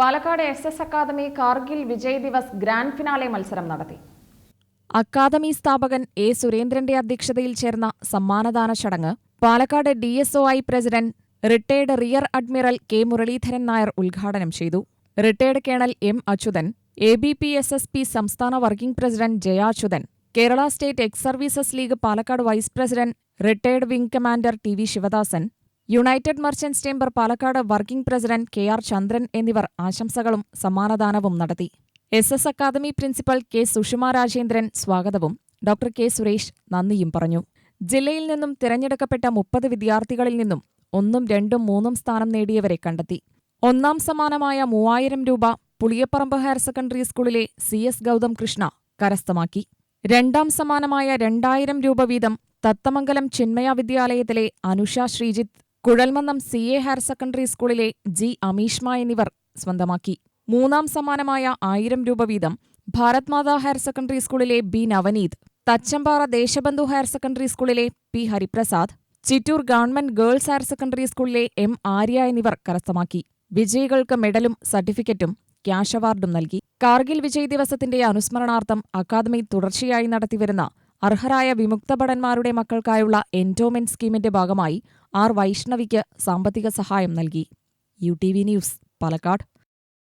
Palakkad S S academy Kargil Vijay Diwas grand finale മത്സരം നടത്തി. Academy സ്ഥാപകൻ A സുരേന്ദ്രന്റെ അധ്യക്ഷതയിൽ ചേർന്ന സമ്മാനദാന ചടങ്ങ് Palakkad D S O I president retired rear admiral K Muraleedharan Nair ഉദ്ഘാടനം ചെയ്തു. Retired colonel M Achuthan A B P S S P സംസ്ഥാന working president Jayachuthan Kerala state ex services league Palakkad vice president retired wing commander T V Sivadasan united merchants chamber Palakkad working president K R Chandran എന്നിവർ ആശംസകളും സമ്മാനദാനവും നടത്തി. S S academy principal K Sushama Rajendran സ്വാഗതവും. Doctor K Suresh നന്ദിയും പറഞ്ഞു. ജില്ലയിൽ നിന്നും തിരഞ്ഞെടുക്കപ്പെട്ട മുപ്പത് വിദ്യാർത്ഥികളിൽ നിന്നും ഒന്നും രണ്ടും മൂന്നും സ്ഥാനം നേടിയവരെ കണ്ടെത്തി. ഒന്നാം സമ്മാനമായ മൂവായിരം രൂപ പുളിയപ്പറമ്പ് ഹയർ സെക്കൻഡറി സ്കൂളിലെ സി എസ് ഗൗതം കൃഷ്ണ കരസ്ഥമാക്കി. രണ്ടാം സമ്മാനമായ രണ്ടായിരം രൂപ വീതം തത്തമംഗലം ചിന്മയ വിദ്യാലയത്തിലെ Anusha Sreejith Kuzhalmannam C A higher secondary സ്കൂളിലെ ജി അമീഷ്മ എന്നിവർ സ്വന്തമാക്കി. മൂന്നാം സമ്മാനമായ ആയിരം രൂപ വീതം ഭാരത് മാതാ ഹയർ സെക്കൻഡറി സ്കൂളിലെ B Navaneeth Thachampara Deshabandhu higher secondary സ്കൂളിലെ P Hariprasad Chittur government girls higher secondary സ്കൂളിലെ എം ആര്യ എന്നിവർ കരസ്ഥമാക്കി. വിജയികൾക്ക് മെഡലും സർട്ടിഫിക്കറ്റും ക്യാഷ് അവാർഡും നൽകി. കാർഗിൽ വിജയ് ദിവസത്തിന്റെ അനുസ്മരണാർത്ഥം അക്കാദമി തുടർച്ചയായി നടത്തിവരുന്ന അർഹരായ വിമുക്ത ഭടന്മാരുടെ മക്കൾക്കായുള്ള എൻഡോമെന്റ് സ്കീമിന്റെ ഭാഗമായി ആർ വൈഷ്ണവിക്ക് സാമ്പത്തിക സഹായം നൽകി. U T V news Palakkad.